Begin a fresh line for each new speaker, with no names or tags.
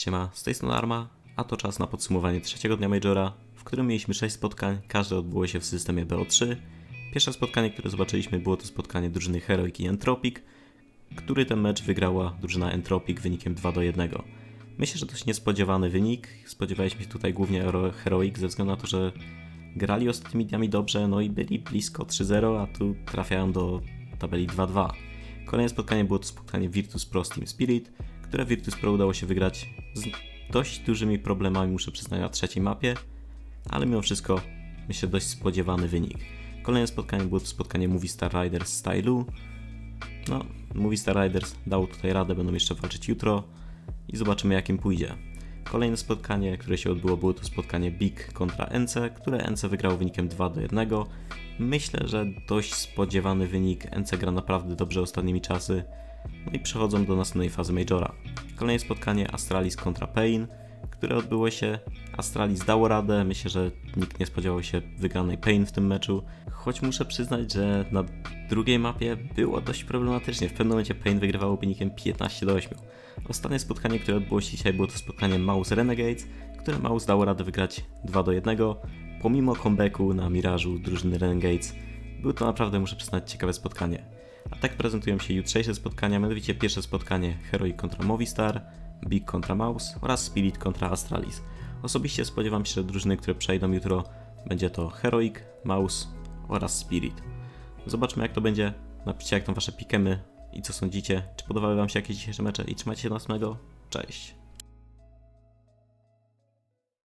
Siema, z tej strony Arma, a to czas na podsumowanie trzeciego dnia Majora, w którym mieliśmy 6 spotkań, każde odbyło się w systemie BO3. Pierwsze spotkanie, które zobaczyliśmy, było to spotkanie drużyny Heroic i Entropic, który ten mecz wygrała drużyna Entropic wynikiem 2 do 1. Myślę, że dość niespodziewany wynik. Spodziewaliśmy się tutaj głównie Hero- Heroic ze względu na to, że grali ostatnimi dniami dobrze, no i byli blisko 3-0, a tu trafiają do tabeli 2-2. Kolejne spotkanie było to spotkanie Virtus Pro z Team Spirit, które Virtus Pro udało się wygrać z dość dużymi problemami, muszę przyznać, na trzeciej mapie, ale mimo wszystko myślę dość spodziewany wynik. Kolejne spotkanie było to spotkanie Movie Star Riders Stylu. No, Movie Star Riders dało tutaj radę, będą jeszcze walczyć jutro i zobaczymy jak im pójdzie. Kolejne spotkanie, które się odbyło, było to spotkanie Big kontra NC, które NC wygrało wynikiem 2 do 1. Myślę, że dość spodziewany wynik. NC gra naprawdę dobrze ostatnimi czasy. No i przechodzą do następnej fazy Majora. Kolejne spotkanie Astralis kontra Pain, które odbyło się. Astralis dało radę, myślę, że nikt nie spodziewał się wygranej Pain w tym meczu. Choć muszę przyznać, że na drugiej mapie było dość problematycznie. W pewnym momencie Pain wygrywało wynikiem 15 do 8. Ostatnie spotkanie, które odbyło się dzisiaj, było to spotkanie Mouse Renegades, które Mouse dało radę wygrać 2 do 1. Pomimo comebacku na Mirażu drużyny Renegades, było to naprawdę, muszę przyznać, ciekawe spotkanie. A tak prezentują się jutrzejsze spotkania, mianowicie pierwsze spotkanie Heroic kontra Movistar, Big kontra Mouse oraz Spirit kontra Astralis. Osobiście spodziewam się, że drużyny, które przejdą jutro, będzie to Heroic, Mouse oraz Spirit. Zobaczmy jak to będzie, napiszcie jak tam wasze pikemy i co sądzicie, czy podobały wam się jakieś dzisiejsze mecze i trzymajcie się następnego, cześć!